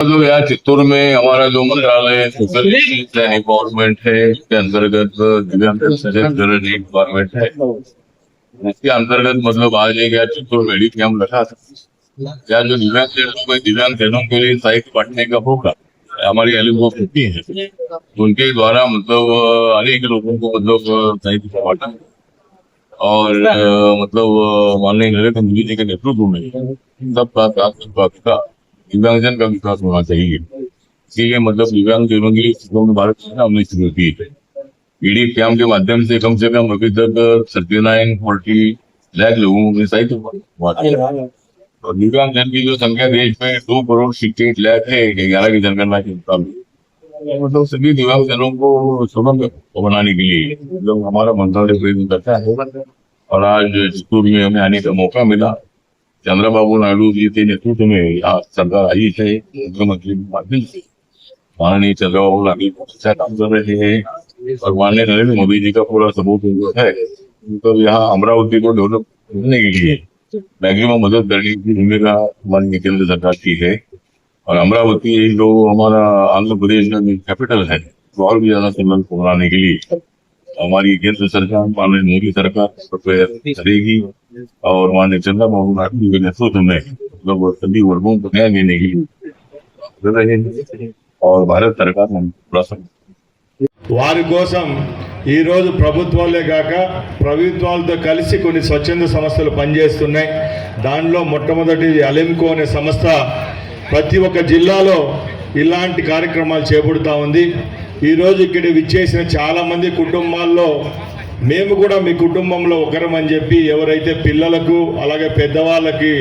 जो यहाँ चित्तौड़ में हमारा जो मंत्रालय एम्पावरमेंट है इसके अंतर्गत डिपार्टमेंट है। इसके अंतर्गत मतलब आज एक यहाँ चित्तौड़ मेडी कैंप रखा था यहाँ जो दिव्यांग जनों में दिव्यांग जनों के लिए साइकिल बांटने का होगा हमारी एलिम वो फिफ्टी है। उनके द्वारा मतलब अनेक लोगों को मतलब साइकिल बांटा और मतलब माननीय नरेंद्र मोदी जी के नेतृत्व में सबका साथ विकास दिव्यांगजन का विकास होना चाहिए। इसलिए मतलब दिव्यांग जनों के भारत सरकार हमने शुरू की है। ईडी कैम्प के माध्यम से कम से कम अभी तक थर्टी नाइन फोर्टी लाख लोगों साइकिल बांटा और दिव्यांग जन की जो संख्या देश में दो करोड़ सिक्सटी लाख है, ग्यारह की जनगणना के मुताबिक मतलब सभी दिव्यांगजनों को सुगम बनाने के लिए मतलब हमारा मंत्रालय प्रयत्न करता है और आज चित्तूर में हमें आने का मौका मिला। चंद्रबाबू नायडू जी के नेतृत्व में यहाँ सरकार आई है। मुख्यमंत्री के माध्यम से माननीय चंद्रबाबू नायडू अच्छा काम कर रहे हैं। और माननीय नरेंद्र मोदी जी का पूरा सबूत है। तो यहाँ अमरावती को डेवलप करने के लिए मैक्सिमम मदद करने की भूमिका हमारी केंद्र सरकार की है। और अमरावती जो हमारा आंध्र प्रदेश का कैपिटल है तो और भी ज़्यादा संबंध बनाने के लिए हमारी केंद्र सरकार माननीय मोदी सरकार करेगी। और माननीय चंद्रबाबू नायडू जी के नेतृत्व में मतलब सभी वर्गों को न्याय देने के लिए कर रहे हैं और भारत सरकार हम पूरा सम- వారి కోసం ఈరోజు ప్రభుత్వాలే కాక ప్రభుత్వాలతో కలిసి కొన్ని స్వచ్ఛంద సంస్థలు పనిచేస్తున్నాయి దానిలో మొట్టమొదటిది అలెంకో అనే సంస్థ ప్రతి ఒక్క జిల్లాలో ఇలాంటి కార్యక్రమాలు చేపడుతూ ఉంది ఈరోజు ఇక్కడ విచ్చేసిన చాలామంది కుటుంబాల్లో మేము కూడా మీ కుటుంబంలో ఒకరం అని చెప్పి ఎవరైతే పిల్లలకు అలాగే పెద్దవాళ్ళకి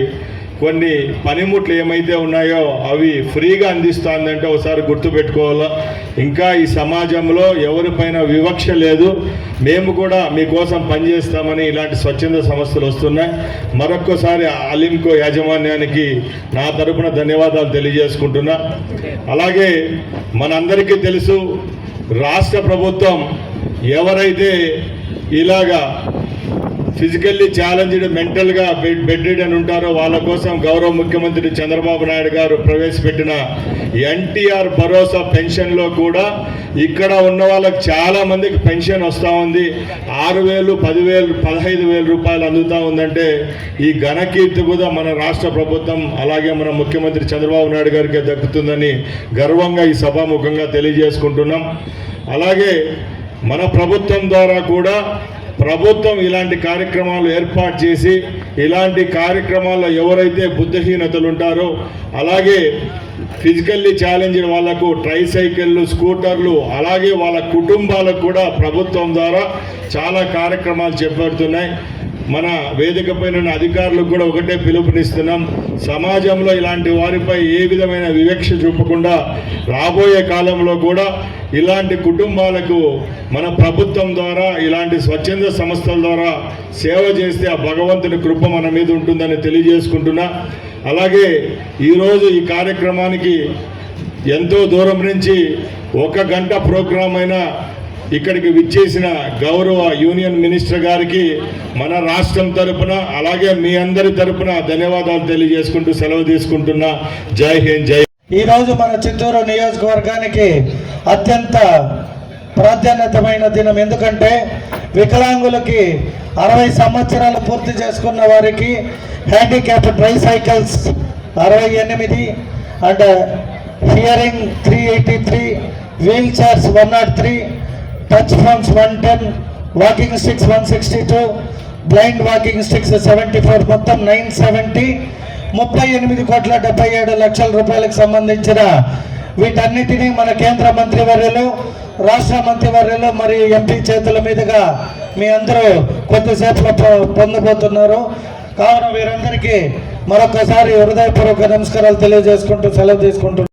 కొన్ని పనిముట్లు ఏమైతే ఉన్నాయో అవి ఫ్రీగా అందిస్తుందంటే ఒకసారి గుర్తుపెట్టుకోవాలా ఇంకా ఈ సమాజంలో ఎవరిపైన వివక్ష లేదు. మేము కూడా మీకోసం పనిచేస్తామని ఇలాంటి స్వచ్ఛంద సంస్థలు వస్తున్నాయి. మరొక్కసారి అలింకో యాజమాన్యానికి నా తరపున ధన్యవాదాలు తెలియజేసుకుంటున్నా. అలాగే మనందరికీ తెలుసు రాష్ట్ర ప్రభుత్వం ఎవరైతే ఇలాగా ఫిజికల్లీ ఛాలెంజ్డ్ మెంటల్గా బెడ్ బెడ్డెడ్ అని ఉంటారో వాళ్ళ కోసం గౌరవ ముఖ్యమంత్రి చంద్రబాబు నాయుడు గారు ప్రవేశపెట్టిన ఎన్టీఆర్ భరోసా పెన్షన్లో కూడా ఇక్కడ ఉన్న వాళ్ళకి చాలా మందికి పెన్షన్ వస్తూ ఉంది. ఆరు వేలు పదివేలు పదహైదు వేల రూపాయలు అందుతూ ఉందంటే ఈ ఘనకీర్తి కూడా మన రాష్ట్ర ప్రభుత్వం అలాగే మన ముఖ్యమంత్రి చంద్రబాబు నాయుడు గారికి దక్కుతుందని గర్వంగా ఈ సభాముఖంగా తెలియజేసుకుంటున్నాం. అలాగే మన ప్రభుత్వం ద్వారా కూడా ప్రభుత్వం ఇలాంటి కార్యక్రమాలు ఏర్పాటు చేసి ఇలాంటి కార్యక్రమాల్లో ఎవరైతే బుద్ధహీనతలు ఉంటారో అలాగే ఫిజికల్లీ ఛాలెంజ్ వాళ్ళకు ట్రైసైకిళ్ళు స్కూటర్లు అలాగే వాళ్ళ కుటుంబాలకు కూడా ప్రభుత్వం ద్వారా చాలా కార్యక్రమాలు చేపడుతున్నాయి. మన వేదిక పైన ఉన్న అధికారులకు కూడా ఒకటే పిలుపునిస్తున్నాం. సమాజంలో ఇలాంటి వారిపై ఏ విధమైన వివక్ష చూపకుండా రాబోయే కాలంలో కూడా ఇలాంటి కుటుంబాలకు మన ప్రభుత్వం ద్వారా ఇలాంటి స్వచ్ఛంద సంస్థల ద్వారా సేవ చేస్తే ఆ భగవంతుని కృప మన మీద ఉంటుందని తెలియజేసుకుంటున్నా. అలాగే ఈరోజు ఈ కార్యక్రమానికి ఎంతో దూరం నుంచి ఒక గంట ప్రోగ్రాం అయినా ఇక్కడికి విచ్చేసిన గౌరవ యూనియన్ మినిస్టర్ గారికి మన రాష్ట్రం తరపున అలాగే మీ అందరి తరపున ధన్యవాదాలు తెలియజేసుకుంటూ సెలవు తీసుకుంటున్నా. జై హింద్ జై ఈ రోజు మన చిత్తూరు నియోజకవర్గానికి అత్యంత ప్రాధాన్యతమైన దినం. ఎందుకంటే వికలాంగులకి అరవై సంవత్సరాలు పూర్తి చేసుకున్న వారికి హ్యాండిక్యాప్ ట్రైసైకిల్స్ అరవై ఎనిమిది and hearing three eighty three wheelchairs one not three touch frames one ten walking sticks one sixty two blind walking sticks seventy four మొత్తం నైన్ సెవెంటీ ముప్పై ఎనిమిది కోట్ల డెబ్బై ఏడు లక్షల రూపాయలకు సంబంధించిన వీటన్నిటినీ మన కేంద్ర మంత్రివర్యులు రాష్ట్ర మంత్రివర్యులు మరియు ఎంపీ చేతుల మీదుగా మీ అందరూ కొద్దిసేపులో పొ- పొందబోతున్నారు. కావున వీరందరికీ మరొకసారి హృదయపూర్వక నమస్కారాలు తెలియజేసుకుంటూ సెలవు తీసుకుంటున్నారు